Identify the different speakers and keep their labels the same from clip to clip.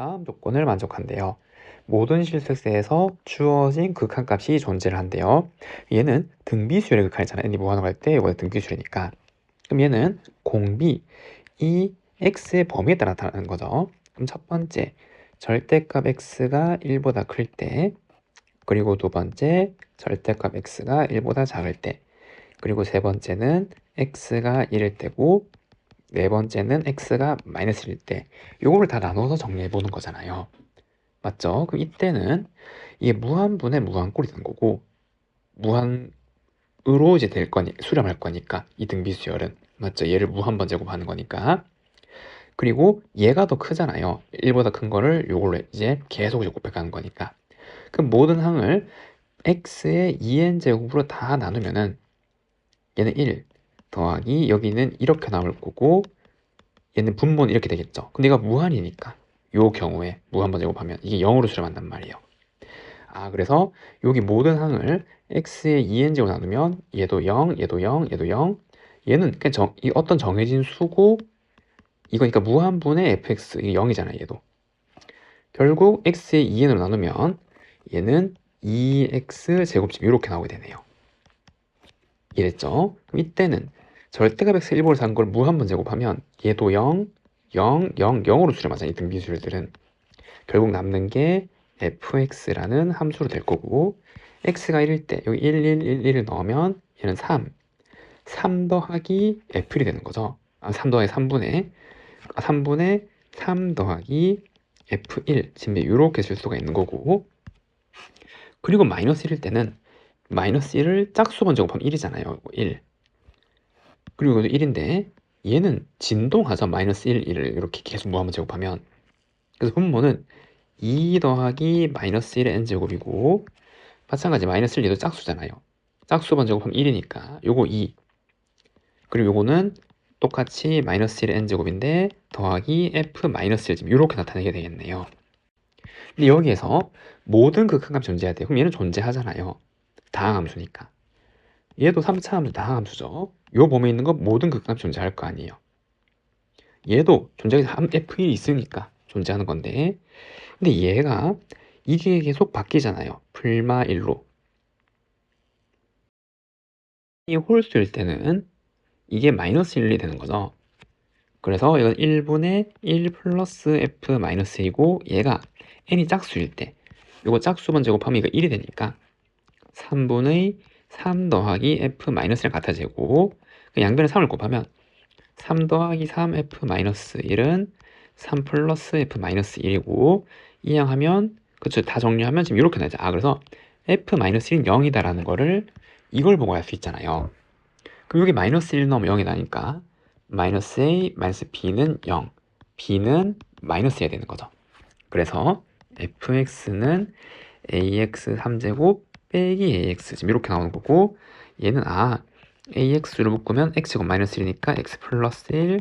Speaker 1: 다음 조건을 만족한대요. 모든 실수세에서 주어진 극한값이 존재를 한대요. 얘는 등비수열의 극한이잖아요. n이 무한으로 갈 때 이거는 등비수열이니까. 그럼 얘는 공비 이 x의 범위에 따라 나타나는 거죠. 그럼 첫 번째 절대값 x가 1보다 클 때, 그리고 두 번째 절대값 x가 1보다 작을 때, 그리고 세 번째는 x가 1일 때고 네 번째는 x가 마이너스 1일 때 요거를 다 나눠서 정리해 보는 거잖아요. 맞죠? 그럼 이때는 이게 무한분의 무한꼴이 되는 거고 무한으로 이제 될 거니 수렴할 거니까 이 등비수열은 맞죠? 얘를 무한번 제곱하는 거니까 그리고 얘가 더 크잖아요. 1보다 큰 거를 요걸로 이제 계속 제곱해 가는 거니까. 그럼 모든 항을 x의 2n 제곱으로 다 나누면은 얘는 1 더하기 여기는 이렇게 나올 거고 얘는 분모는 이렇게 되겠죠. 근데 얘가 무한이니까 요 경우에 무한번 제곱하면 이게 0으로 수렴한단 말이에요. 아 그래서 여기 모든 항을 x의 2n 제곱 나누면 얘도 0, 얘도 0, 얘도 0 얘는 그냥 정, 이 어떤 정해진 수고 이거니까 무한분의 fx 이게 0이잖아요 얘도 결국 x의 2n으로 나누면 얘는 2x 제곱집 이렇게 나오게 되네요 이랬죠 그럼 이때는 절대값 x 1번을 산 걸 무 한 번 제곱하면 얘도 0 0 0 0으로 수렴하잖아요 이 등비수열들은 결국 남는 게 fx라는 함수로 될 거고 x가 1일 때 여기 1 1 1 1을 넣으면 얘는 3 3 더하기 f이 되는 거죠. 아, 3 더하기 3분의 3분의 3 더하기 F1 지금 이렇게 쓸 수가 있는 거고. 그리고 마이너스 1일 때는 마이너스 1을 짝수번 제곱하면 1이잖아요. 1 그리고 이것도 1인데 얘는 진동하죠 마이너스 1, 1을 이렇게 계속 무한번 제곱하면 그래서 분모는 2 더하기 마이너스 1의 n제곱이고 마찬가지 마이너스 1 얘도 짝수잖아요 짝수번 제곱하면 1이니까 요거 2 그리고 요거는 똑같이 마이너스 1의 n제곱인데 더하기 f 마이너스 1 지금 이렇게 나타내게 되겠네요. 근데 여기에서 모든 극한값 존재해야 돼요. 그럼 얘는 존재하잖아요. 다항함수니까. 얘도 3차 함수 다항함수죠. 요 범위에 있는 거 모든 극한값 존재할 거 아니에요. 얘도 존재해서 f1이 있으니까 존재하는 건데 근데 얘가 이게 계속 바뀌잖아요. 풀마 1로. 이 홀수일 때는 이게 마이너스 1이 되는 거죠. 그래서 이건 1분의 1 플러스 f 마이너스 이고 얘가 n이 짝수일 때 이거 짝수번 제곱하면 이거 1이 되니까 3분의 3 더하기 f 마이너스랑 같아지고 그 양변에 3을 곱하면 3 더하기 3 f 마이너스 1은 3 플러스 f 마이너스 1이고 이항하면 그쵸 다 정리하면 지금 이렇게 나죠. 아 그래서 f 마이너스 1은 0이다라는 거를 이걸 보고 알 수 있잖아요. 그럼 여기 마이너스 1 넣으면 0이 나니까 마이너스 a 마이너스 b는 0 b는 마이너스 해야 되는 거죠 그래서 fx는 ax 3제곱 빼기 ax 지금 이렇게 나오는 거고 얘는 아 ax를 묶으면 x제곱 마이너스 1이니까 x 플러스 1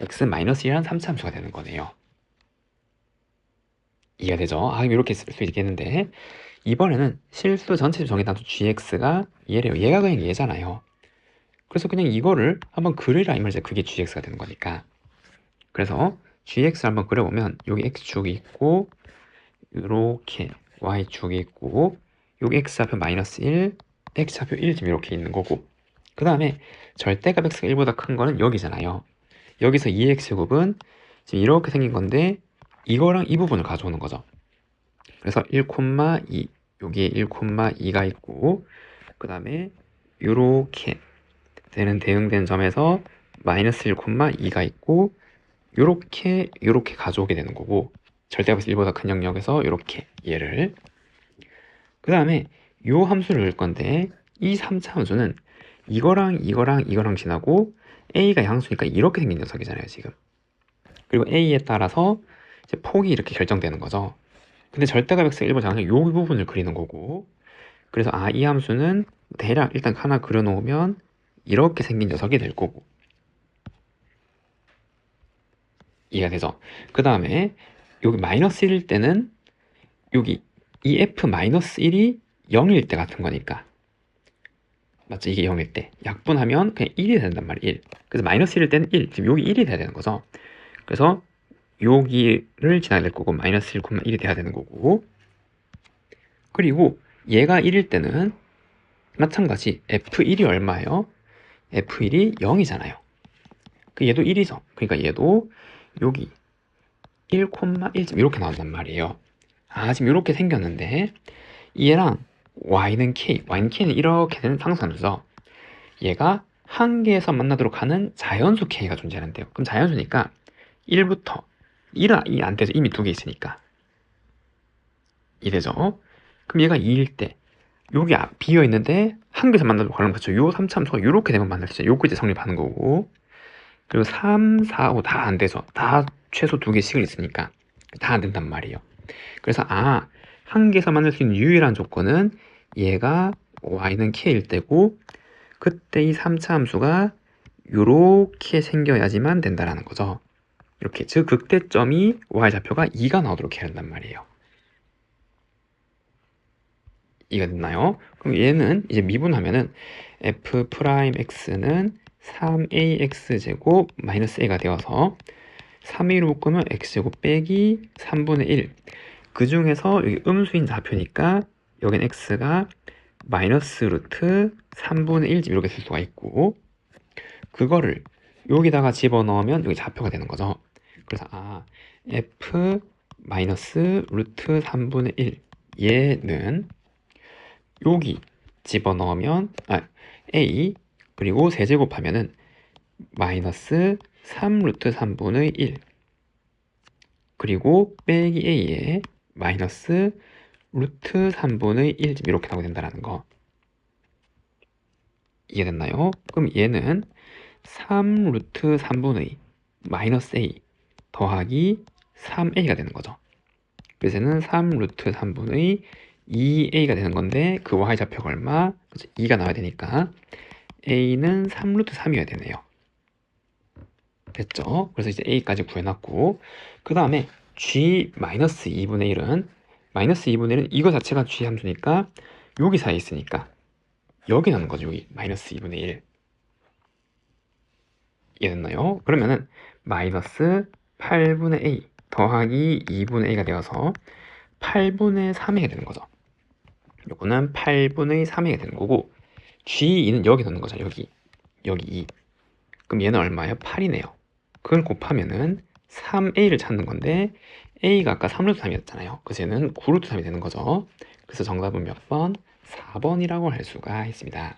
Speaker 1: x 마이너스 1한 3차 함수가 되는 거네요 이해가 되죠? 아 이렇게 쓸 수 있겠는데 이번에는 실수 전체 정의 단수 gx가 얘래요 얘가 그냥 얘잖아요 그래서 그냥 이거를 한번 그리라 이 말이죠. 그게 gx가 되는 거니까. 그래서 gx 한번 그려보면 여기 x축이 있고 이렇게 y축이 있고 여기 x좌표 마이너스 1, x좌표 1 지금 이렇게 있는 거고 그 다음에 절대값 x가 1보다 큰 거는 여기잖아요. 여기서 2x제곱은 지금 이렇게 생긴 건데 이거랑 이 부분을 가져오는 거죠. 그래서 1,2 여기에 1,2가 있고 그 다음에 이렇게 되는 대응된 점에서 마이너스 1,2가 있고 요렇게 가져오게 되는 거고 절대값 1보다 큰 영역에서 요렇게 얘를 그 다음에 요 함수를 넣을 건데 이 3차 함수는 이거랑 이거랑 이거랑 지나고 a가 양수니까 이렇게 생긴 녀석이잖아요 지금. 그리고 a에 따라서 이제 폭이 이렇게 결정되는 거죠. 근데 절대값 x 1보다 작은 요 부분을 그리는 거고. 그래서 아 이 함수는 대략 일단 하나 그려놓으면 이렇게 생긴 녀석이 될 거고. 이해가 되죠? 그 다음에 여기 마이너스 1일 때는 여기 이 f 마이너스 1이 0일 때 같은 거니까 맞죠? 이게 0일 때 약분하면 그냥 1이 된단 말이에요 1 그래서 마이너스 1일 때는 1 지금 여기 1이 돼야 되는 거죠 그래서 여기를 지나야 될 거고 마이너스 1,1이 돼야 되는 거고 그리고 얘가 1일 때는 마찬가지 f1이 얼마예요? f1이 0이잖아요. 그 얘도 1이죠. 그러니까 얘도 여기 1,1점 이렇게 나온단 말이에요. 아, 지금 이렇게 생겼는데 얘랑 y는 k, y는 k는 이렇게 되는 상수함수죠. 얘가 한 개에서 만나도록 하는 자연수 k가 존재하는데요. 그럼 자연수니까 1부터 1은 안 되죠. 이미 두 개 있으니까. 이 되죠. 그럼 얘가 2일 때 여기 아- 비어 있는데 한 개에서 만나도록 하는 거죠. 요 3 참수가 이렇게 되면 만날 수 있죠. 요거 이제 성립하는 거고. 그리고 3, 4, 5 다 안 되죠. 다 최소 두 개씩을 있으니까 다 안 된단 말이에요. 그래서 아, 한 개에서 만날 수 있는 유일한 조건은 얘가 y는 k일 때고 그때 이 3차 함수가 이렇게 생겨야지만 된다라는 거죠. 이렇게 즉 극대점이 y 좌표가 2가 나오도록 해야 한단 말이에요. 이해가 됐나요? 그럼 얘는 이제 미분하면은 f 프라임 x는 3ax 제곱 마이너스 a가 되어서 3a로 묶으면 x제곱 빼기 3분의 1. 그 중에서 여기 음수인 좌표니까 여긴 x가 마이너스 루트 3분의 1 이렇게 쓸 수가 있고 그거를 여기다가 집어넣으면 여기 좌표가 되는 거죠. 그래서 아 f 마이너스 루트 3분의 1 얘는 여기 집어넣으면 아 a 그리고 세제곱하면은 마이너스 3 루트 3분의 1 그리고 빼기 a에 마이너스 루트 3분의 1 이렇게 나오게 된다는 거 이해됐나요? 그럼 얘는 3 루트 3분의 마이너스 a 더하기 3a가 되는 거죠. 그래서 얘는 3 루트 3분의 2a가 되는 건데 그 y 좌표가 얼마? 2가 나와야 되니까 a는 3 루트 3이어야 되네요. 됐죠? 그래서 이제 a까지 구해놨고 그 다음에 g 마이너스 2분의 1은 마이너스 2분의 1은 이거 자체가 g 함수니까 여기 사이에 있으니까 여기 나는 거죠 여기 마이너스 2분의 1 이해됐나요? 그러면은 마이너스 8분의 a 더하기 2분의 a가 되어서 8분의 3이가 되는 거죠 요거는 8분의 3이가 되는 거고 g2는 여기 넣는 거죠 여기 여기 2 그럼 얘는 얼마예요? 8이네요 그걸 곱하면은 3a를 찾는 건데 a가 아까 3루트 3이었잖아요. 그래서 얘는 9루트 3이 되는 거죠. 그래서 정답은 몇 번? 4번이라고 할 수가 있습니다